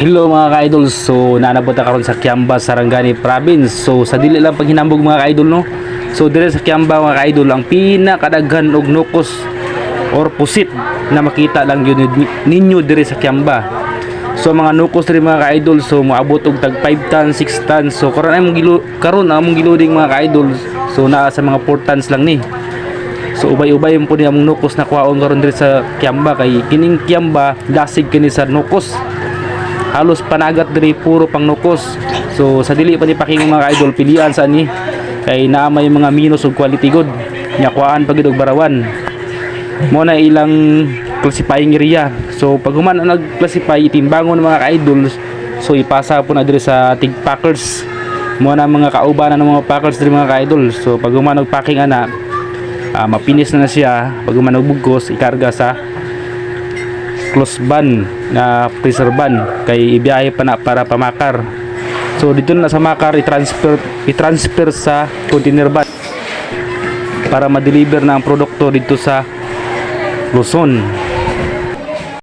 Hello mga ka-idol, so nanabot na karon sa Kiamba, Sarangani Province. So sa dili lang paghinambog mga ka-idol no. So dire sa Kiamba mga ka-idol ang pinakadaghan og nukos or pusit na makita lang yun ninyo dire sa Kiamba. So mga nukos rin mga ka-idol, so moabot og tag 5 tons, 6 tons. So karon ay mong gilo karon ang mong giluding mga ka-idol. So naa sa mga 4 tons lang ni. So ubay-ubay po niya mong nukos na kuhaon karon diri sa Kiamba kay kining Kiamba dasig kini sa nukos halos panagat diri puro pang nukos so sa dili pa ni paking mga idol pilian sa ni kay naa may mga minus ug quality good. Nya kuan pagid og barawan. Mo na ilang classifying area. So pag human ang nag-classify itimbangon ng mga ka-idol so ipasa po na diri sa tig packers. Mo na mga kaubanan ng mga packers diri mga ka-idol. So pag human og packing ana ah, mapinis na na siya. Pag human og bugkos ikarga sa close ban na freezer ban kay ibiyahe pa na para pamakar. So dito na sa makar i-transfer i-transfer sa container ban para ma-deliver na ang produkto dito sa Luzon